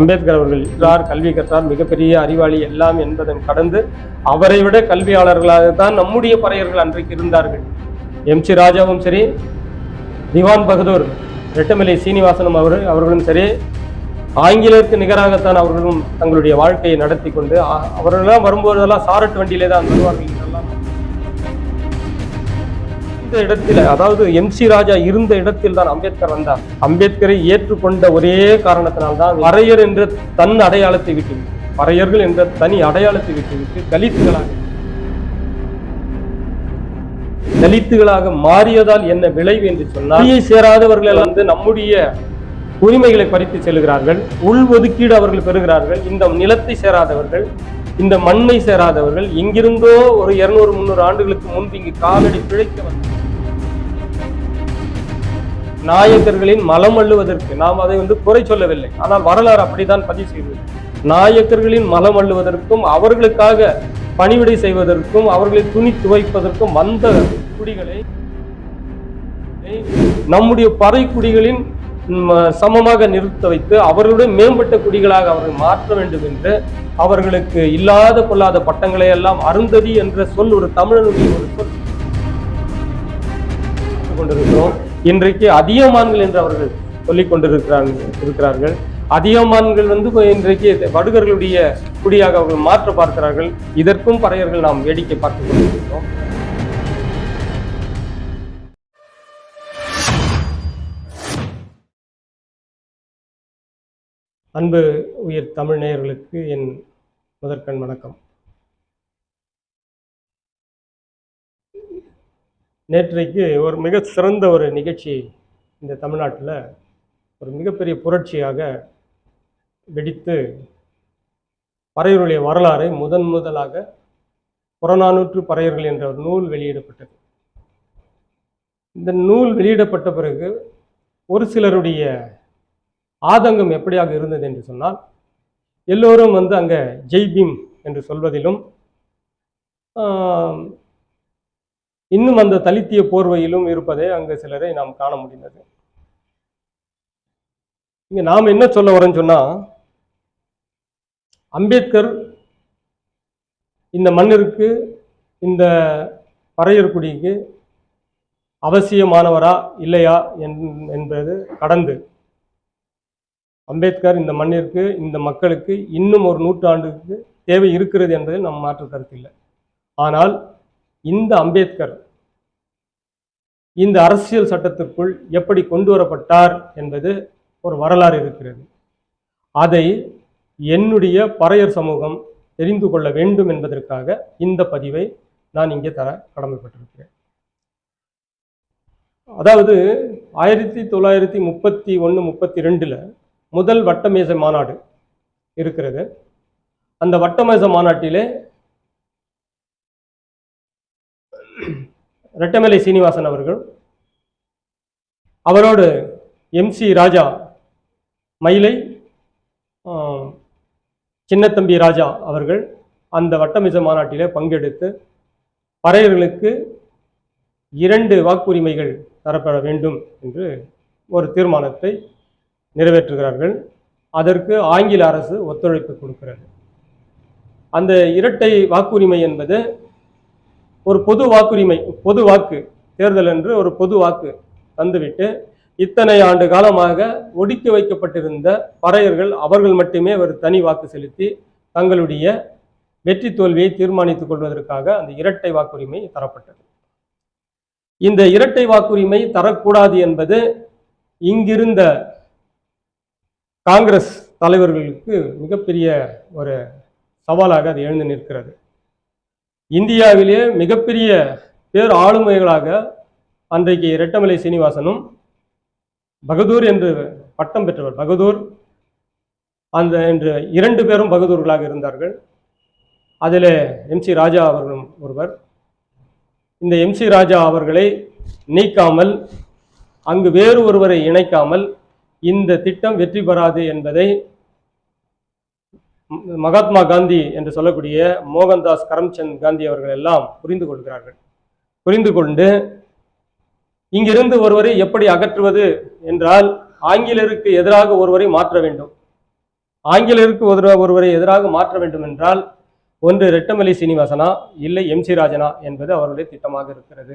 அம்பேத்கர் அவர்கள் இன்றார் கல்வி கற்றார். மிகப்பெரிய அறிவாளி எல்லாம் என்பதன் கடந்து அவரை விட கல்வியாளர்களாகத்தான் நம்முடைய பறையர்கள் அன்றைக்கு இருந்தார்கள். எம் சி ராஜாவும் சரி திவான் பகதூர் ரெட்டமலை சீனிவாசனம் அவர் அவர்களும் சரி ஆங்கிலருக்கு நிகராகத்தான் அவர்களும் தங்களுடைய வாழ்க்கையை நடத்தி கொண்டு அவர்களெல்லாம் வரும்போதெல்லாம் சாரட் வண்டியிலே தான் வருவார்கள். இந்த இடத்தில் அதாவது எம் சி ராஜா இருந்த இடத்தில் தான் அம்பேத்கர் வந்தார். அம்பேத்கரை ஏற்றுக்கொண்ட ஒரே காரணத்தினால்தான் வரையர் என்ற தன் அடையாளத்தை விட்டுவிட்டு வரையர்கள் என்ற தனி அடையாளத்தை விட்டுவிட்டு தலித்துகளாக தலித்துகளாக மாறியதால் என்ன விளைவு என்று சொன்னால் மொழியை சேராதவர்கள் வந்து நம்முடைய உரிமைகளை பறித்து செல்கிறார்கள் உள் ஒதுக்கீடு அவர்கள் பெறுகிறார்கள் இந்த நிலத்தை சேராதவர்கள் இந்த மண்ணை சேராதவர்கள் எங்கிருந்தோ ஒரு இருநூறு முந்நூறு ஆண்டுகளுக்கு முன்பு இங்கு காலடி பிழைக்க வந்தார்கள். நாயக்கர்களின் மலம் அள்ளுவதற்கு நாம் அதை வந்து குறை சொல்லவில்லை. ஆனால் வரலாறு அப்படித்தான் பதிவு செய்தது. நாயக்கர்களின் மலம் அள்ளுவதற்கும் அவர்களுக்காக பணிவிடை செய்வதற்கும் அவர்களை துணி துவைப்பதற்கும் வந்த குடிகளை நம்முடைய பறை குடிகளின் சமமாக நிறுத்த வைத்து அவர்களுடைய மேம்பட்ட குடிகளாக அவர்கள் மாற்ற வேண்டும் என்று அவர்களுக்கு இல்லாத கொள்ளாத பட்டங்களை எல்லாம் அருந்ததி என்ற சொல் ஒரு தமிழனுடைய ஒரு சொல். கொண்டிருக்கிறோம். இன்றைக்கு அதியமான்கள் என்று அவர்கள் சொல்லிக் கொண்டிருக்கிறார்கள் இருக்கிறார்கள். அதியமான்கள் வந்து இன்றைக்கு வடுகர்களுடைய குடியாக அவர்கள் மாற்ற பார்க்கிறார்கள். இதற்கும் பறையர்கள் நாம் வேடிக்கை பார்த்துக் கொண்டிருக்கிறோம். அன்பு உயிர் தமிழ் நேயர்களுக்கு என் முதற்கண் வணக்கம். நேற்றைக்கு ஒரு மிக சிறந்த ஒரு நிகழ்ச்சி இந்த தமிழ்நாட்டில் ஒரு மிகப்பெரிய புரட்சியாக வெடித்து பறையருடைய வரலாறை முதன் முதலாக புறநானூற்று பறையர்கள் என்ற ஒரு நூல் வெளியிடப்பட்டது. இந்த நூல் வெளியிடப்பட்ட பிறகு ஒரு சிலருடைய ஆதங்கம் எப்படியாக இருந்தது என்று சொன்னால் எல்லோரும் வந்து அங்கே ஜெய்பீம் என்று சொல்வதிலும் இன்னும் அந்த தலித்திய போர்வையிலும் இருப்பதை அங்கு சிலரை நாம் காண முடிந்தது. இங்க நாம் என்ன சொல்ல வரோம்னு சொன்னா அம்பேத்கர் இந்த மண்ணிற்கு இந்த பறையர்குடிக்கு அவசியமானவரா இல்லையா என்- என்பது கடந்து. அம்பேத்கர் இந்த மண்ணிற்கு இந்த மக்களுக்கு இன்னும் ஒரு நூற்றாண்டுக்கு தேவை இருக்கிறது என்பதில் நம் மாற்று கருத்தில்லை. ஆனால் இந்த அம்பேத்கர் இந்த அரசியல் சட்டத்திற்குள் எப்படி கொண்டு வரப்பட்டார் என்பது ஒரு வரலாறு இருக்கிறது. அதை என்னுடைய பறையர் சமூகம் தெரிந்து கொள்ள வேண்டும் என்பதற்காக இந்த பதிவை நான் இங்கே தர கடமைப்பட்டிருக்கிறேன். அதாவது ஆயிரத்தி தொள்ளாயிரத்தி முப்பத்தி ஒன்று முப்பத்தி ரெண்டில் முதல் வட்டமேச மாநாடு இருக்கிறது. அந்த வட்டமேசை மாநாட்டிலே ரெட்டமலை சீனிவாசன் அவர்கள் அவரோடு எம்சி ராஜா மயிலை சின்னத்தம்பி ராஜா அவர்கள் அந்த வட்டமிச மாநாட்டிலே பங்கெடுத்து பறையர்களுக்கு இரண்டு வாக்குரிமைகள் தரப்பட வேண்டும் என்று ஒரு தீர்மானத்தை நிறைவேற்றுகிறார்கள். அதற்கு ஆங்கில அரசு ஒத்துழைப்பு கொடுக்கிறது. அந்த இரட்டை வாக்குரிமை என்பது ஒரு பொது வாக்குரிமை பொது வாக்கு தேர்தல் என்று ஒரு பொது வாக்கு தந்துவிட்டு இத்தனை ஆண்டு காலமாக ஒடுக்கி வைக்கப்பட்டிருந்த பறையர்கள் அவர்கள் மட்டுமே ஒரு தனி வாக்கு செலுத்தி தங்களுடைய வெற்றி தோல்வியை தீர்மானித்துக் கொள்வதற்காக அந்த இரட்டை வாக்குரிமை தரப்பட்டது. இந்த இரட்டை வாக்குரிமை தரக்கூடாது என்பது இங்கிருந்த காங்கிரஸ் தலைவர்களுக்கு மிகப்பெரிய ஒரு சவாலாக அது எழுந்து நிற்கிறது. இந்தியாவிலேயே மிகப்பெரிய பேர் ஆளுமைகளாக அன்றைக்கு ரெட்டமலை சீனிவாசனும் பகதூர் என்று பட்டம் பெற்றவர் பகதூர் அந்த என்று இரண்டு பேரும் பகதூர்களாக இருந்தார்கள். அதில் எம்சி ராஜா அவர்களும் ஒருவர். இந்த எம்சி ராஜா அவர்களை நீக்காமல் அங்கு வேறு ஒருவரை இணைக்காமல் இந்த திட்டம் வெற்றி பெறாது என்பதை மகாத்மா காந்தி என்று சொல்லக்கூடிய மோகன்தாஸ் கரம்சந்த் காந்தி அவர்கள் எல்லாம் புரிந்து கொள்கிறார்கள். புரிந்து கொண்டு இங்கிருந்து ஒருவரை எப்படி அகற்றுவது என்றால் ஆங்கிலேயருக்கு எதிராக ஒருவரை மாற்ற வேண்டும். ஆங்கிலேயருக்கு ஒருவரை எதிராக மாற்ற வேண்டும் என்றால் ஒன்று ரெட்டமலை சீனிவாசனா இல்லை எம் சி ராஜனா என்பது அவருடைய திட்டமாக இருக்கிறது.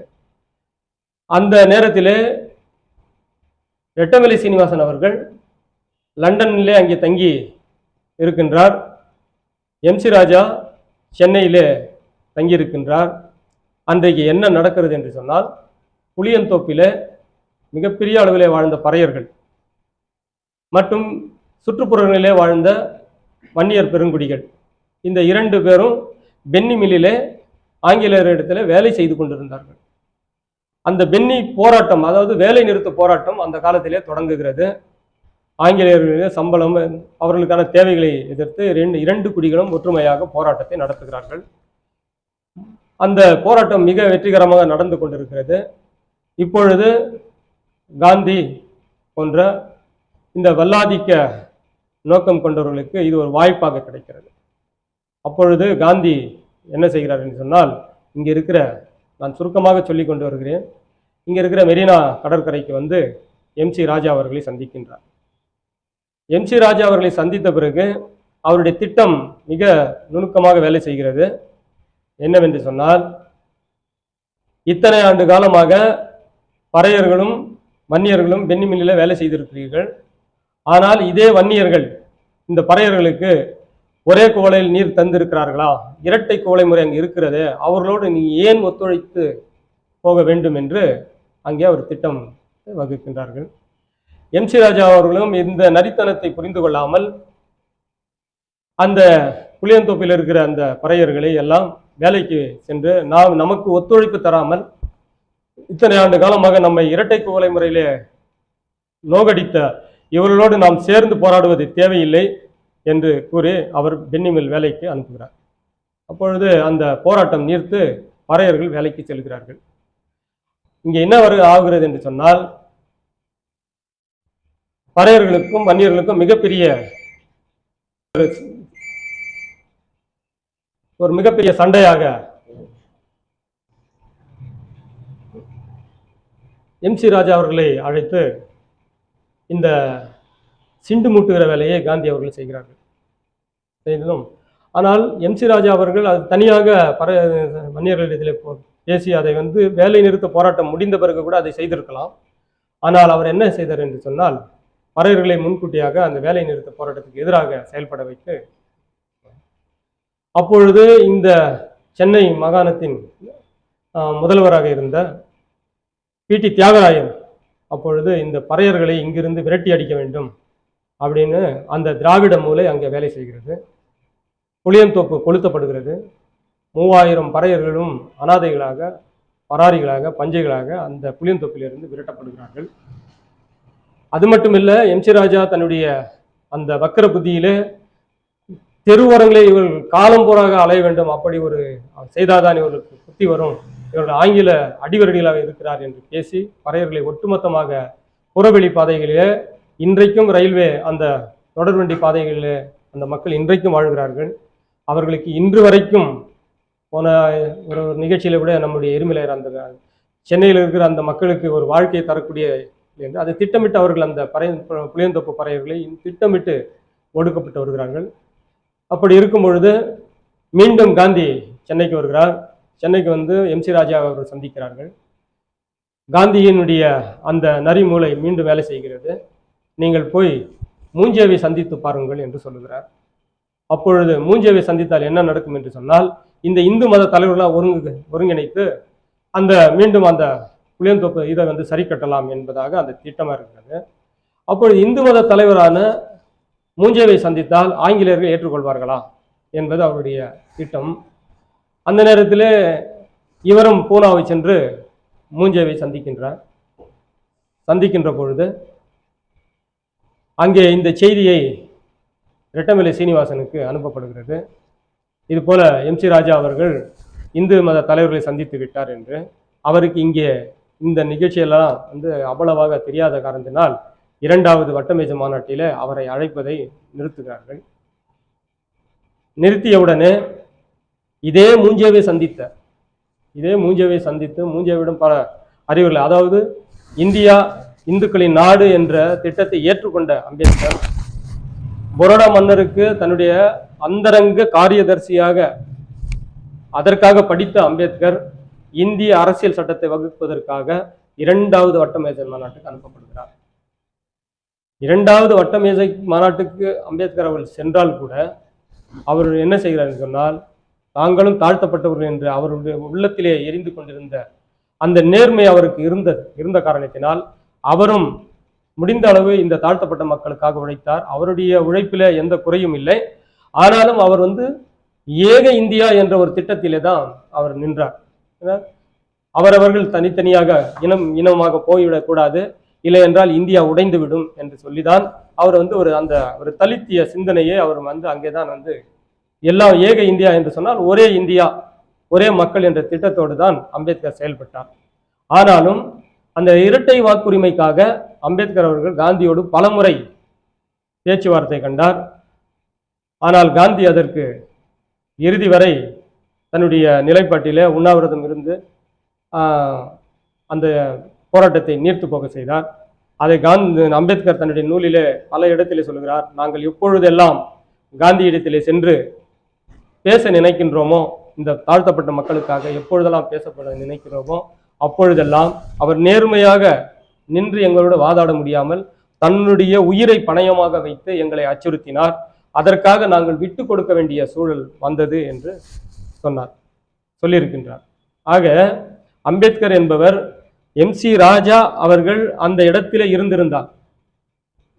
அந்த நேரத்திலே ரெட்டமலை சீனிவாசன் அவர்கள் லண்டனிலே அங்கே தங்கி இருக்கின்றார். எம் சி ராஜா சென்னையிலே தங்கியிருக்கின்றார். அன்றைக்கு என்ன நடக்கிறது என்று சொன்னால் புளியந்தோப்பிலே மிகப்பெரிய அளவிலே வாழ்ந்த பறையர்கள் மற்றும் சுற்றுப்புறங்களிலே வாழ்ந்த வன்னியர் பெருங்குடிகள். இந்த இரண்டு பேரும் பென்னி மில்லிலே ஆங்கிலேயரிடத்தில் வேலை செய்து கொண்டிருந்தார்கள். அந்த பென்னி போராட்டம் அதாவது வேலை நிறுத்த போராட்டம் அந்த காலத்திலே தொடங்குகிறது. ஆங்கிலேயர்களின் சம்பளம் அவர்களுக்கான தேவைகளை எதிர்த்து ரெண்டு இரண்டு குடிகளும் ஒற்றுமையாக போராட்டத்தை நடத்துகிறார்கள். அந்த போராட்டம் மிக வெற்றிகரமாக நடந்து கொண்டிருக்கிறது. இப்பொழுது காந்தி போன்ற இந்த வல்லாதிக்க நோக்கம் கொண்டவர்களுக்கு இது ஒரு வாய்ப்பாக கிடைக்கிறது. அப்பொழுது காந்தி என்ன செய்கிறார் என்று சொன்னால் இங்கே இருக்கிற நான் சுருக்கமாக சொல்லி கொண்டு வருகிறேன். இங்கே இருக்கிற மெரினா கடற்கரைக்கு வந்து எம் சி ராஜா அவர்களை சந்திக்கின்றார். எம் சி ராஜா அவர்களை சந்தித்த பிறகு அவருடைய திட்டம் மிக நுணுக்கமாக வேலை செய்கிறது. என்னவென்று சொன்னால் இத்தனை ஆண்டு காலமாக பறையர்களும் வன்னியர்களும் பென்னிமில்லில் வேலை செய்திருக்கிறீர்கள். ஆனால் இதே வன்னியர்கள் இந்த பறையர்களுக்கு ஒரே குவளையில் நீர் தந்திருக்கிறார்களா? இரட்டை குவளை முறை அங்கே இருக்கிறது அவர்களோடு நீ ஏன் ஒத்துழைத்து போக வேண்டும் என்று அங்கே அவர் திட்டம் வகுக்கின்றார்கள். எம் சி ராஜா அவர்களும் இந்த நரித்தனத்தை புரிந்து கொள்ளாமல் அந்த புளியந்தோப்பில் இருக்கிற அந்த பறையர்களை எல்லாம் வேலைக்கு சென்று நாம் நமக்கு ஒத்துழைப்பு தராமல் இத்தனை ஆண்டு காலமாக நம்மை இரட்டை குவளை முறையிலே நோகடித்த இவர்களோடு நாம் சேர்ந்து போராடுவது தேவையில்லை என்று கூறி அவர் பென்னிமில் வேலைக்கு அனுப்புகிறார். அப்பொழுது அந்த போராட்டம் நீர்த்து பறையர்கள் வேலைக்கு செல்கிறார்கள். இங்கே என்ன வரு ஆகிறது என்று சொன்னால் பறையர்களுக்கும் வன்னியர்களுக்கும் மிகப்பெரிய ஒரு- மிகப்பெரிய சண்டையாக எம் சி ராஜா அவர்களை அழைத்து இந்த சிண்டு மூட்டுகிற வேலையை காந்தி அவர்கள் செய்கிறார்கள். செய்ததும் ஆனால் எம் சி ராஜா அவர்கள் அது தனியாக பர வன்னியர்களிடத்திலே போ- பேசி அதை வந்து வேலை நிறுத்த போராட்டம் முடிந்த பிறகு கூட அதை செய்திருக்கலாம். ஆனால் அவர் என்ன செய்தார் என்று சொன்னால் பறையர்களை முன்கூட்டியாக அந்த வேலை நிறுத்த போராட்டத்துக்கு எதிராக செயல்பட வைத்து அப்பொழுது இந்த சென்னை மாகாணத்தின் முதல்வராக இருந்த பிடி தியாகராயன் அப்பொழுது இந்த பறையர்களை இங்கிருந்து விரட்டி அடிக்க வேண்டும் அப்படின்னு அந்த திராவிட மூலை அங்கே வேலை செய்கிறது. புளியந்தோப்பு கொளுத்தப்படுகிறது. மூவாயிரம் பறையர்களும் அனாதைகளாக பராரிகளாக பஞ்சைகளாக அந்த புளியந்தோப்பிலிருந்து விரட்டப்படுகிறார்கள். அது மட்டும் இல்லை எம்சி ராஜா தன்னுடைய அந்த வக்கர புத்தியிலே தெருவோரங்களே இவர்கள் காலம் போறாக அலைய வேண்டும். அப்படி ஒரு செய்தாதான் இவர்களுக்கு புத்தி வரும். இவர்கள் ஆங்கில அடிவரடிகளாக இருக்கிறார் என்று பேசி பறையர்களை ஒட்டுமொத்தமாக புறவெளி பாதைகளிலே இன்றைக்கும் ரயில்வே அந்த தொடர்வண்டி பாதைகளிலே அந்த மக்கள் இன்றைக்கும் வாழ்கிறார்கள். அவர்களுக்கு இன்று வரைக்கும் போன ஒரு ஒரு நிகழ்ச்சியில கூட நம்முடைய எருமிலையர் அந்த சென்னையில் இருக்கிற அந்த மக்களுக்கு ஒரு வாழ்க்கையை தரக்கூடிய என்று அதை திட்டமிட்டு அவர்கள் அந்த பறை புளியந்தோப்பு பறையர்களை திட்டமிட்டு ஒடுக்கப்பட்டு வருகிறார்கள். அப்படி இருக்கும் பொழுது மீண்டும் காந்தி சென்னைக்கு வருகிறார். சென்னைக்கு வந்து எம் சி ராஜா அவர்கள் சந்திக்கிறார்கள். காந்தியினுடைய அந்த நரிமூளை மீண்டும் வேலை செய்கிறது. நீங்கள் போய் மூஞ்சேவை சந்தித்து பாருங்கள் என்று சொல்லுகிறார். அப்பொழுது மூஞ்சேவை சந்தித்தால் என்ன நடக்கும் என்று சொன்னால் இந்த இந்து மத தலைவர்களாக ஒருங்கு ஒருங்கிணைத்து அந்த மீண்டும் அந்த புளியந்தோப்பு இதை வந்து சரி கட்டலாம் என்பதாக அந்த திட்டமாக இருக்கிறது அப்பொழுது இந்து மத தலைவரான மூஞ்சேவை சந்தித்தால் ஆங்கிலேயர்கள் ஏற்றுக்கொள்வார்களா என்பது அவருடைய திட்டம். அந்த நேரத்தில் இவரும் பூனாவை சென்று மூஞ்சேவை சந்திக்கின்றார். சந்திக்கின்ற பொழுது அங்கே இந்த செய்தியை ரெட்டமலை சீனிவாசனுக்கு அனுப்பப்படுகிறது. இது போல எம் சி ராஜா அவர்கள் இந்து மத தலைவர்களை சந்தித்து விட்டார் என்று அவருக்கு இங்கே இந்த நிகழ்ச்சியெல்லாம் வந்து அவ்வளவாக தெரியாத காரணத்தினால் இரண்டாவது வட்டமேஜ மாநாட்டிலே அவரை அழைப்பதை நிறுத்துகிறார்கள். நிறுத்தியவுடனே இதே மூஞ்சேவை சந்தித்த இதே மூஞ்சேவை சந்தித்து மூஞ்சேவிடம் பல அறிவுரை அதாவது இந்தியா இந்துக்களின் நாடு என்ற திட்டத்தை ஏற்றுக்கொண்ட அம்பேத்கர் பொரோடா மன்னருக்கு தன்னுடைய அந்தரங்க காரியதர்சியாக அதற்காக படித்த அம்பேத்கர் இந்திய அரசியல் சட்டத்தை வகுப்பதற்காக இரண்டாவது வட்டமேஜை மாநாட்டுக்கு அனுப்பப்படுகிறார். இரண்டாவது வட்டமேஜை மாநாட்டுக்கு அம்பேத்கர் அவர்கள் சென்றால் கூட அவர் என்ன செய்கிறார் சொன்னால் தாங்களும் தாழ்த்தப்பட்டவர்கள் என்று அவருடைய உள்ளத்திலே எரிந்து கொண்டிருந்த அந்த நேர்மை அவருக்கு இருந்தது இருந்த காரணத்தினால் அவரும் முடிந்த அளவு இந்த தாழ்த்தப்பட்ட மக்களுக்காக உழைத்தார். அவருடைய உழைப்பில் எந்த குறையும் இல்லை. ஆனாலும் அவர் வந்து ஏக இந்தியா என்ற ஒரு திட்டத்திலே தான் அவர் நின்றார். அவரவர்கள் தனித்தனியாக இனம் இனமாக போய்விடக்கூடாது இல்லையென்றால் இல்லை என்றால் இந்தியா உடைந்துவிடும் என்று சொல்லிதான் அவர் வந்து ஒரு அந்த ஒரு தலித்திய சிந்தனையை அவர் வந்து அங்கேதான் வந்து எல்லாம் ஏக இந்தியா என்று சொன்னால் ஒரே இந்தியா ஒரே மக்கள் என்ற திட்டத்தோடு தான் அம்பேத்கர் செயல்பட்டார். ஆனாலும் அந்த இரட்டை வாக்குரிமைக்காக அம்பேத்கர் அவர்கள் காந்தியோடு பலமுறை பேச்சுவார்த்தை கண்டார். ஆனால் காந்தி அதற்கு இறுதி வரை தன்னுடைய நிலைப்பாட்டிலே உண்ணாவிரதம் இருந்து அந்த போராட்டத்தை நீர்த்து போக செய்தார். அதை காந்தி அம்பேத்கர் தன்னுடைய நூலிலே பல இடத்திலே சொல்கிறார் நாங்கள் எப்பொழுதெல்லாம் காந்தியிடத்திலே சென்று பேச நினைக்கின்றோமோ இந்த தாழ்த்தப்பட்ட மக்களுக்காக எப்பொழுதெல்லாம் பேசப்பட நினைக்கிறோமோ அப்பொழுதெல்லாம் அவர் நேர்மையாக நின்று எங்களோடு வாதாட முடியாமல் தன்னுடைய உயிரை பணயமாக வைத்து எங்களை அச்சுறுத்தினார். அதற்காக நாங்கள் விட்டு கொடுக்க வேண்டிய சூழல் வந்தது என்று சொன்னார் சொல்லியிருக்கின்றார். ஆக அம்பேத்கர் என்பவர் எம் சி ராஜா அவர்கள் அந்த இடத்திலே இருந்திருந்தார்.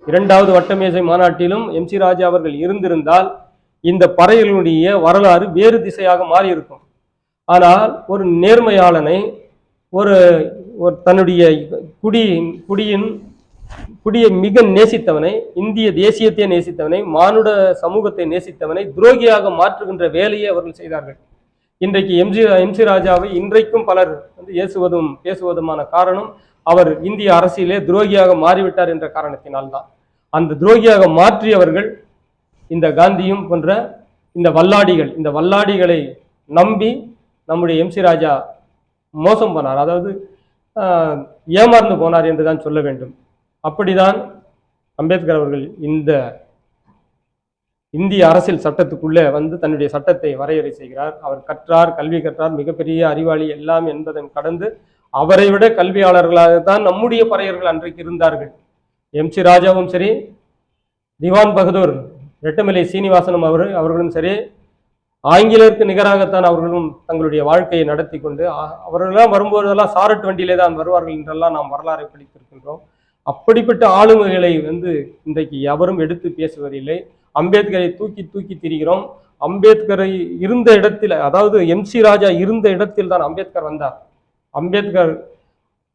இரண்டாவது வட்டமேசை மாநாட்டிலும் எம் சி ராஜா அவர்கள் இருந்திருந்தால் இந்த பறையலுடைய வரலாறு வேறு திசையாக மாறியிருக்கும். ஆனால் ஒரு நேர்மையாளனை ஒரு ஒரு தன்னுடைய குடியின் குடியின் குடியை மிக நேசித்தவனை இந்திய தேசியத்தை நேசித்தவனை மானுட சமூகத்தை நேசித்தவனை துரோகியாக மாற்றுகின்ற வேலையை அவர்கள் செய்தார்கள். இன்றைக்கு எம்ஜி எம்சி ராஜாவை இன்றைக்கும் பலர் வந்து ஏசுவதும் பேசுவதுமான காரணம் அவர் இந்திய அரசியலே துரோகியாக மாறிவிட்டார் என்ற காரணத்தினால்தான். அந்த துரோகியாக மாற்றியவர்கள் இந்த காந்தியும் போன்ற இந்த வல்லாடிகள் இந்த வல்லாடிகளை நம்பி நம்முடைய எம்சி ராஜா மோசம் போனார். அதாவது ஆஹ், ஏமாந்து போனார் என்று தான் சொல்ல வேண்டும். அப்படிதான் அம்பேத்கர் அவர்கள் இந்த இந்திய அரசியல் சட்டத்துக்குள்ளே வந்து தன்னுடைய சட்டத்தை வரையறை செய்கிறார். அவர் கற்றார் கல்வி கற்றார் மிகப்பெரிய அறிவாளி எல்லாம் என்பதன் கடந்து அவரை விட கல்வியாளர்களாக தான் நம்முடைய பறையர்கள் அன்றைக்கு இருந்தார்கள். எம். சி. ராஜாவும் சரி திவான் பகதூர் ரெட்டமலை சீனிவாசனும் அவர் அவர்களும் சரி ஆங்கிலேயருக்கு நிகராகத்தான் அவர்களும் தங்களுடைய வாழ்க்கையை நடத்தி கொண்டு அவர்களெல்லாம் வரும்போதெல்லாம் சாரட் வண்டியிலே தான் வருவார்கள் என்றெல்லாம் நாம் வரலாறை படித்திருக்கின்றோம். அப்படிப்பட்ட ஆளுமைகளை வந்து இன்றைக்கு எவரும் எடுத்து பேசுவதில்லை. அம்பேத்கரை தூக்கி தூக்கி திரிகிறோம். அம்பேத்கரை இருந்த இடத்தில் அதாவது எம் சி ராஜா இருந்த இடத்தில் தான் அம்பேத்கர் வந்தார். அம்பேத்கர்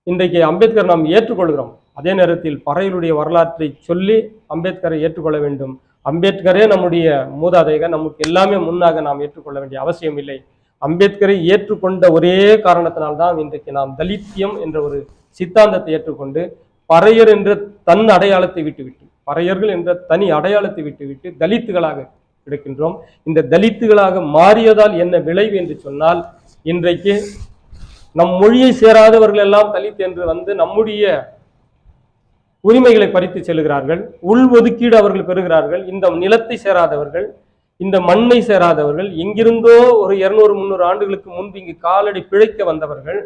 இன்றைக்கு அம்பேத்கர் நாம் ஏற்றுக்கொள்கிறோம். அதே நேரத்தில் பறையலுடைய வரலாற்றை சொல்லி அம்பேத்கரை ஏற்றுக்கொள்ள வேண்டும். அம்பேத்கரே நம்முடைய மூதாதையர் நமக்கு எல்லாமே முன்னாக நாம் ஏற்றுக்கொள்ள வேண்டிய அவசியம் இல்லை. அம்பேத்கரை ஏற்றுக்கொண்ட ஒரே காரணத்தினால்தான் இன்றைக்கு நாம் தலித்தியம் என்ற ஒரு சித்தாந்தத்தை ஏற்றுக்கொண்டு பறையர் என்ற தன் அடையாளத்தை விட்டுவிட்டு பறையர்கள் என்ற தனி அடையாளத்தை விட்டுவிட்டு தலித்துகளாக இருக்கின்றோம் இந்த தலித்துகளாக மாறியதால் என்ன விளைவு என்று சொன்னால் இன்றைக்கு நம் மொழியை சேராதவர்கள் எல்லாம் தலித் என்று வந்து நம்முடைய உரிமைகளை பறித்து செல்கிறார்கள். உள் ஒதுக்கீடு அவர்கள் பெறுகிறார்கள். இந்த நிலத்தை சேராதவர்கள் இந்த மண்ணை சேராதவர்கள் எங்கிருந்தோ ஒரு இருநூறு முந்நூறு ஆண்டுகளுக்கு முன்பு இங்கு காலடி பிழைக்க வந்தவர்கள்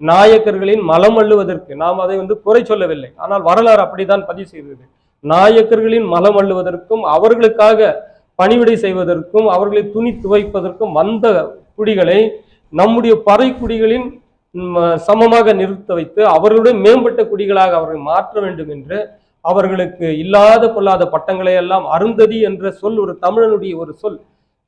நாயக்கர்களின் மலம் அள்ளுவதற்கு நாம் அதை வந்து குறை சொல்லவில்லை. ஆனால் வரலாறு அப்படித்தான் பதிவு செய்தது. நாயக்கர்களின் மலம் அள்ளுவதற்கும் அவர்களுக்காக பணிவிடை செய்வதற்கும் அவர்களை துணி துவைப்பதற்கும் வந்த குடிகளை நம்முடைய பறை குடிகளின் சமமாக நிறுத்த வைத்து அவர்களுடைய மேம்பட்ட குடிகளாக அவர்களை மாற்ற வேண்டும் என்று அவர்களுக்கு இல்லாத பொல்லாத பட்டங்களை எல்லாம் அருந்ததி என்ற சொல் ஒரு தமிழனுடைய ஒரு சொல்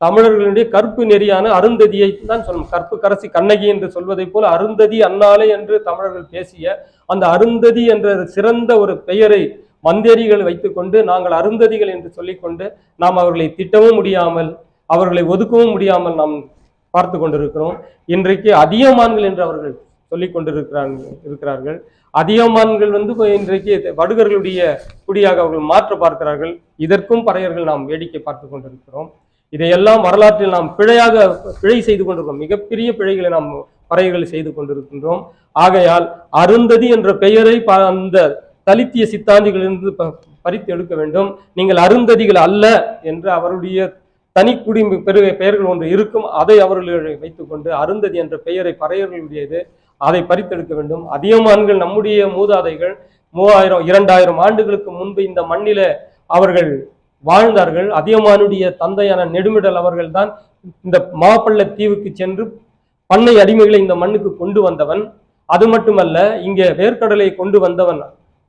தமிழர்களுடைய கற்பு நெறியான அருந்ததியை தான் சொல்லணும் கற்பு கரசி கண்ணகி என்று சொல்வதைப் போல அருந்ததி அன்னாலே என்று தமிழர்கள் பேசிய அந்த அருந்ததி என்ற சிறந்த ஒரு பெயரை மந்தேரிகள் வைத்துக்கொண்டு நாங்கள் அருந்ததிகள் என்று சொல்லிக்கொண்டு நாம் அவர்களை திட்டவும் முடியாமல் அவர்களை ஒதுக்கவும் முடியாமல் நாம் பார்த்து கொண்டிருக்கிறோம். இன்றைக்கு அதிகமான்கள் என்று அவர்கள் சொல்லிக் கொண்டிருக்கிறார்கள் இருக்கிறார்கள். அதிகமான்கள் வந்து இன்றைக்கு வடுகர்களுடைய குடியாக அவர்கள் மாற்ற பார்க்கிறார்கள். இதற்கும் பறையர்கள் நாம் வேடிக்கை பார்த்து கொண்டிருக்கிறோம். இதையெல்லாம் வரலாற்றில் நாம் பிழையாக பிழை செய்து கொண்டிருக்கிறோம். மிகப்பெரிய பிழைகளை நாம் பறையர்கள் செய்து கொண்டிருக்கின்றோம். ஆகையால் அருந்ததி என்ற பெயரை ப- அந்த தலித்திய சித்தாந்திகளிலிருந்து ப- பறித்து எடுக்க வேண்டும். நீங்கள் அருந்ததிகள் அல்ல என்று அவருடைய தனி குடிமை பெரு பெயர்கள் ஒன்று இருக்கும். அதை அவர்கள் வைத்துக்கொண்டு அருந்ததி என்ற பெயரை பறையர்களுடையது. அதை பறித்தெடுக்க வேண்டும். அதியமான்கள் நம்முடைய மூதாதைகள் மூவாயிரம் இரண்டாயிரம் ஆண்டுகளுக்கு முன்பு இந்த மண்ணில அவர்கள் வாழ்ந்தார்கள். அதியமானுடைய தந்தையான நெடுமிடல் அவர்கள் தான் இந்த மாப்பள்ள தீவுக்கு சென்று பண்ணை அடிமைகளை இந்த மண்ணுக்கு கொண்டு வந்தவன். அது மட்டுமல்ல இங்கே வேர்க்கடலை கொண்டு வந்தவன்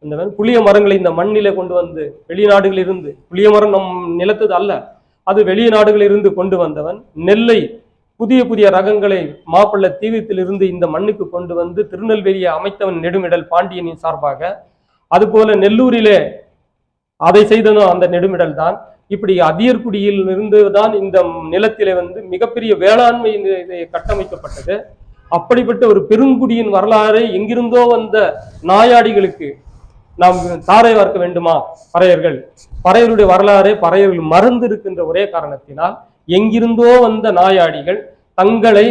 வந்தவன் புளிய மரங்களை இந்த மண்ணிலே கொண்டு வந்து வெளிநாடுகளில் இருந்து புளிய மரம் நம் நிலத்தது அல்ல அது வெளிநாடுகளில் இருந்து கொண்டு வந்தவன் நெல்லை புதிய புதிய ரகங்களை மாப்பிள்ள தீவிரத்திலிருந்து இந்த மண்ணுக்கு கொண்டு வந்து திருநெல்வேலியை அமைத்தவன் நெடுமிடல் பாண்டியனின் சார்பாக. அதுபோல நெல்லூரிலே அதை செய்ததும் அந்த நெடுமிடல் தான். இப்படி அதியர்குடியில் இருந்து தான் இந்த நிலத்திலே வந்து மிகப்பெரிய வேளாண்மை இது கட்டமைக்கப்பட்டது. அப்படிப்பட்ட ஒரு பெருங்குடியின் வரலாறை எங்கிருந்தோ வந்த நாயாடிகளுக்கு நாம் தாரை வார்க்க வேண்டுமா? பறையர்கள். பறையருடைய வரலாறே பறையர்கள் மறந்து இருக்கின்ற ஒரே காரணத்தினால் எங்கிருந்தோ வந்த நாயாடிகள் தங்களை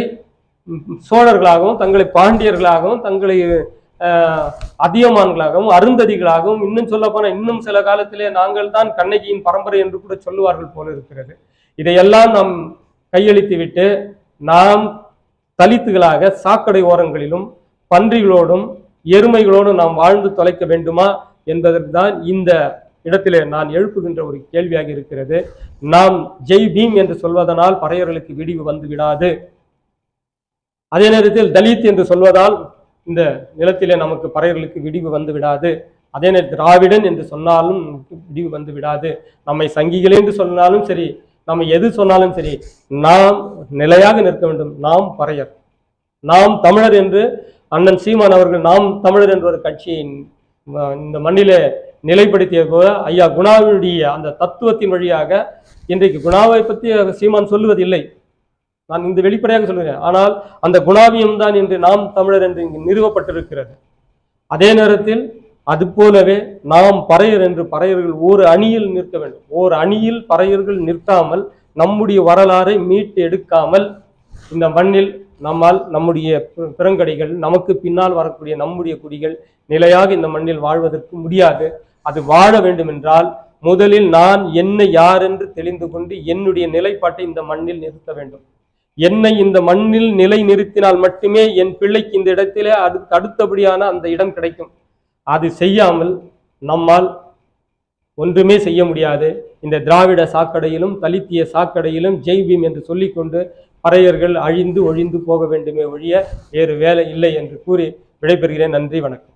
சோழர்களாகவும் தங்களை பாண்டியர்களாகவும் தங்களை அதியமான்களாகவும் அருந்ததிகளாகவும் இன்னும் சொல்ல இன்னும் சில காலத்திலே நாங்கள் தான் கண்ணகியின் பரம்பரை என்று கூட சொல்லுவார்கள் போல இருக்கிறது. இதையெல்லாம் நாம் கையளித்து விட்டு நாம் தலித்துகளாக சாக்கடை ஓரங்களிலும் பன்றிகளோடும் எருமைகளோடு நாம் வாழ்ந்து தொலைக்க வேண்டுமா என்பதற்கு தான் இந்த இடத்திலே நான் எழுப்புகின்ற ஒரு கேள்வியாக இருக்கிறது. நாம் ஜெய் பீம் என்று சொல்வதனால் பறையர்களுக்கு விடிவு வந்து விடாது. அதே நேரத்தில் தலித் என்று சொல்வதால் இந்த நிலத்திலே நமக்கு பறையர்களுக்கு விடிவு வந்து விடாது. அதே நேரத்தில் திராவிடன் என்று சொன்னாலும் நமக்கு விடிவு வந்து விடாது. நம்மை சங்கிகள் என்று சொன்னாலும் சரி நம்ம எது சொன்னாலும் சரி நாம் நிலையாக நிற்க வேண்டும். நாம் பறையர். நாம் தமிழர் என்று அண்ணன் சீமான் அவர்கள் நாம் தமிழர் என்ற ஒரு கட்சியை இந்த மண்ணிலே நிலைப்படுத்திய போது ஐயா குணாவினுடைய அந்த தத்துவத்தின் வழியாக இன்றைக்கு குணாவை பற்றி சீமான் சொல்லுவதில்லை. நான் இந்த வெளிப்படையாக சொல்கிறேன் ஆனால் அந்த குணாவியம் தான் இன்று நாம் தமிழர் என்று இங்கு நிறுவப்பட்டிருக்கிறது. அதே நேரத்தில் அது போலவே நாம் பறையர் என்று பறையர்கள் ஒரு அணியில் நிற்க வேண்டும். ஓர் அணியில் பறையர்கள் நிற்காமல் நம்முடைய வரலாறை மீட்டு எடுக்காமல் இந்த மண்ணில் நம்மால் நம்முடைய பிறங்கடிகள் நமக்கு பின்னால் வரக்கூடிய நம்முடைய குடிகள் நிலையாக இந்த மண்ணில் வாழ்வதற்கு முடியாது. அது வாழ வேண்டும் என்றால் முதலில் நான் என்ன யார் என்று தெளிந்து கொண்டு என்னுடைய நிலைப்பாட்டை இந்த மண்ணில் நிறுத்த வேண்டும். என்னை இந்த மண்ணில் நிலை நிறுத்தினால் மட்டுமே என் பிள்ளைக்கு இந்த இடத்திலே அதுக்கு அடுத்தபடியான அந்த இடம் கிடைக்கும். அது செய்யாமல் நம்மால் ஒன்றுமே செய்ய முடியாது. இந்த திராவிட சாக்கடையிலும் தலித்திய சாக்கடையிலும் ஜெய் பீம் என்று சொல்லிக்கொண்டு பறையர்கள் அழிந்து ஒழிந்து போக வேண்டுமே ஒழிய வேறு வேலை இல்லை என்று கூறி விடைபெறுகிறேன். நன்றி வணக்கம்.